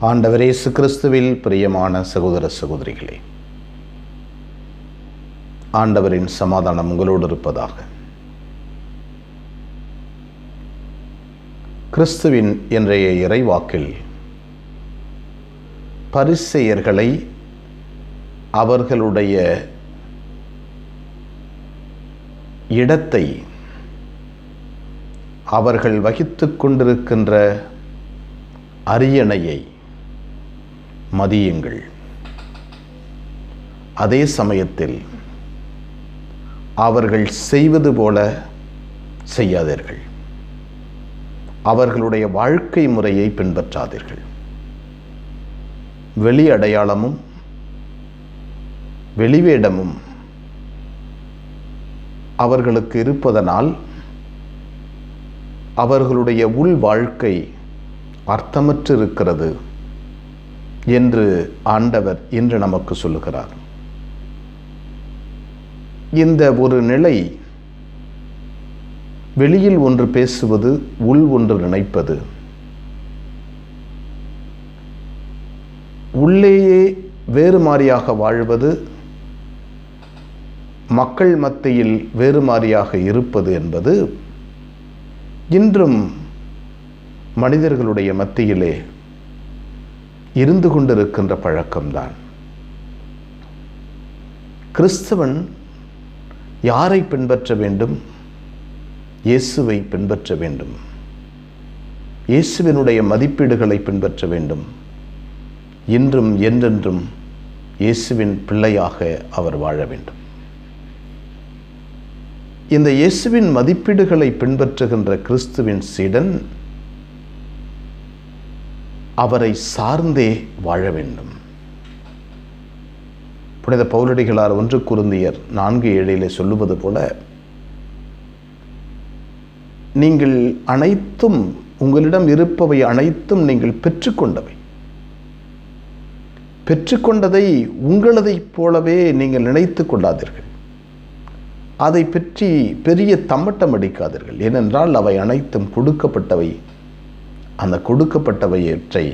ஆண்டவர் இயேசு கிறிஸ்துவில் பிரியமான சகோதர சகோதரிகளே ஆண்டவரின் சமாதானம் உங்களோடு இருப்பதாக. கிறிஸ்துவின் இன்றைய இறைவாக்கில் பரிசெயர்களை அவர்களுடைய இடத்தை அவர்கள் வகித்து கொண்டிருக்கின்ற அரியணையை மதியுங்கள். அதே சமயத்தில் அவர்கள் செய்வது போல செய்யாதீர்கள். அவர்களுடைய வாழ்க்கை முறையை பின்பற்றாதீர்கள். வெளி அடையாளமும் வெளிவேடமும் அவர்களுக்கு இருப்பதனால் அவர்களுடைய உள் வாழ்க்கை அர்த்தமற்று இருக்கிறது என்று ஆண்டவர் இன்று நமக்கு சொல்லுகிறார். இந்த ஒரு நிலை வெளியில் ஒன்று பேசுவது உள் ஒன்று நினைப்பது உள்ளேயே வேறு மாறியாக வாழ்வது மக்கள் மத்தியில் வேறு மாறியாக இருப்பது என்பது இன்றும் மனிதர்களுடைய மத்தியிலே இருந்து கொண்டிருக்கின்ற பழக்கம்தான். கிறிஸ்தவன் யாரை பின்பற்ற வேண்டும்? இயேசுவை பின்பற்ற வேண்டும். இயேசுவினுடைய மதிப்பீடுகளை பின்பற்ற வேண்டும். இன்றும் என்றென்றும் இயேசுவின் பிள்ளையாக அவர் வாழ வேண்டும். இந்த இயேசுவின் மதிப்பீடுகளை பின்பற்றுகின்ற கிறிஸ்துவின் சீடன் அவரை சார்ந்தே வாழ வேண்டும். புனித பௌரடிகளார் ஒன்று குருந்தியர் நான்கு ஏழிலே சொல்லுவது போல நீங்கள் அனைத்தும் உங்களிடம் இருப்பவை அனைத்தும் நீங்கள் பெற்றுக்கொண்டவை. பெற்றுக்கொண்டதை உங்களதைப் போலவே நீங்கள் நினைத்து கொள்ளாதீர்கள். அதை பற்றி பெரிய தம்மட்டம் அடிக்காதீர்கள். ஏனென்றால் அவை அனைத்தும் கொடுக்கப்பட்டவை அந்த கொடுக்கப்பட்டவையற்றை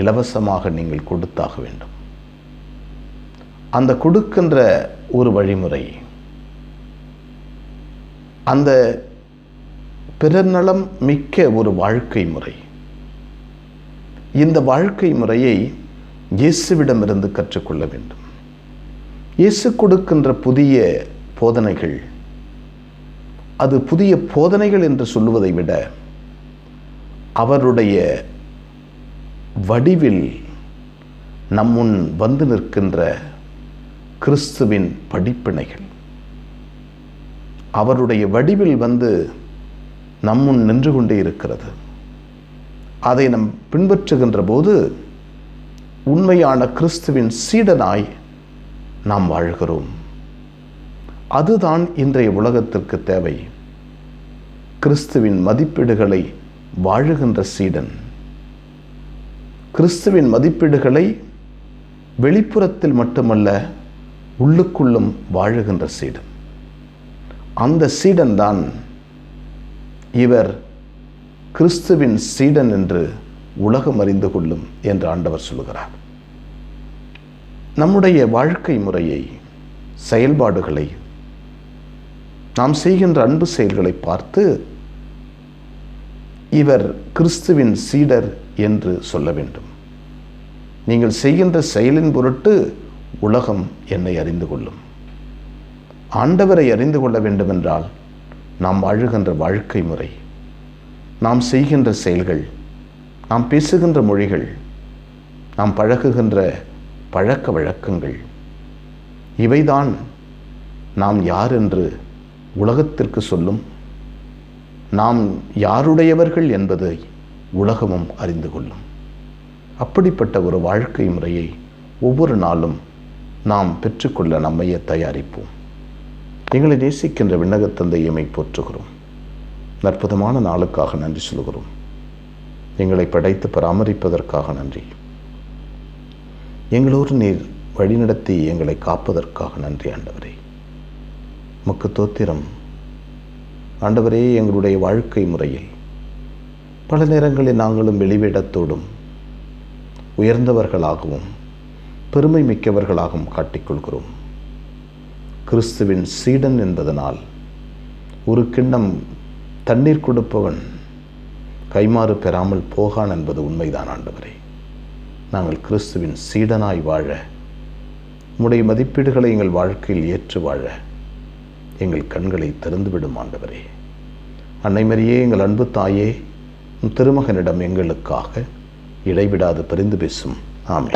இலவசமாக நீங்கள் கொடுத்தாக வேண்டும். அந்த கொடுக்கின்ற ஒரு வழிமுறை அந்த பிறநலம் மிக்க ஒரு வாழ்க்கை முறை. இந்த வாழ்க்கை முறையை இயேசுவிடமிருந்து கற்றுக்கொள்ள வேண்டும். இயேசு கொடுக்கின்ற புதிய போதனைகள் அது புதிய போதனைகள் என்று சொல்லுவதை விட அவருடைய வடிவில் நம்முன் வந்து நிற்கின்ற கிறிஸ்துவின் படிப்பினைகள். அவருடைய வடிவில் வந்து நம்முன் நின்று கொண்டே இருக்கிறது. அதை நம் பின்பற்றுகின்ற போது உண்மையான கிறிஸ்துவின் சீடனாய் நாம் வாழ்கிறோம். அதுதான் இன்றைய உலகத்திற்கு தேவை. கிறிஸ்துவின் மதிப்பீடுகளை வாழுகின்ற சீடன். கிறிஸ்துவின் மதிப்பீடுகளை வெளிப்புறத்தில் மட்டுமல்ல உள்ளுக்குள்ளும் வாழுகின்ற சீடன். அந்த சீடன் தான் இவர் கிறிஸ்துவின் சீடன் என்று உலகம் அறிந்து கொள்ளும் என்று ஆண்டவர் சொல்கிறார் நம்முடைய வாழ்க்கை முறையை செயல்பாடுகளை நாம் செய்கின்ற அன்பு செயல்களை பார்த்து இவர் கிறிஸ்துவின் சீடர் என்று சொல்ல வேண்டும். நீங்கள் செய்கின்ற செயலின் பொருட்டு உலகம் என்னை அறிந்து கொள்ளும். ஆண்டவரை அறிந்து கொள்ள வேண்டுமென்றால் நாம் வாழுகின்ற வாழ்க்கை முறை நாம் செய்கின்ற செயல்கள் நாம் பேசுகின்ற மொழிகள் நாம் பழகுகின்ற பழக்க வழக்கங்கள் இவைதான் நாம் யார் என்று உலகத்திற்கு சொல்லும் நாம் யாருடையவர்கள் என்பதை உலகமும் அறிந்து கொள்ளும். அப்படிப்பட்ட ஒரு வாழ்க்கை முறையை ஒவ்வொரு நாளும் நாம் பெற்றுக்கொள்ள நம்மையே தயாரிப்போம். எங்களை நேசிக்கின்ற விண்ணகத்தந்தையமை போற்றுகிறோம். அற்புதமான நாளுக்காக நன்றி சொல்கிறோம் எங்களை படைத்து பராமரிப்பதற்காக நன்றி. எங்களோடு நீர் வழிநடத்தி எங்களை காப்பதற்காக நன்றி ஆண்டவரே. முக்கு தோத்திரம் ஆண்டவரே எங்களுடைய வாழ்க்கை முறையில் பல நேரங்களில் நாங்களும் வெளிவேடத்தோடும் உயர்ந்தவர்களாகவும் பெருமை மிக்கவர்களாகவும் காட்டிக்கொள்கிறோம். கிறிஸ்துவின் சீடன் என்பதனால் ஒரு கிண்ணம் தண்ணீர் கொடுப்பவன் கைமாறு பெறாமல் போகான் என்பது உண்மைதான் ஆண்டவரே. நாங்கள் கிறிஸ்துவின் சீடனாய் வாழ உம்முடைய மதிப்பீடுகளை எங்கள் வாழ்க்கையில் ஏற்று வாழ எங்கள் கண்களை திறந்துவிடும் ஆண்டவரே. அன்னை மரியே எங்கள் அன்பு தாயே திருமகனிடம் எங்களுக்காக இடைவிடாது பரிந்து பேசும். ஆமே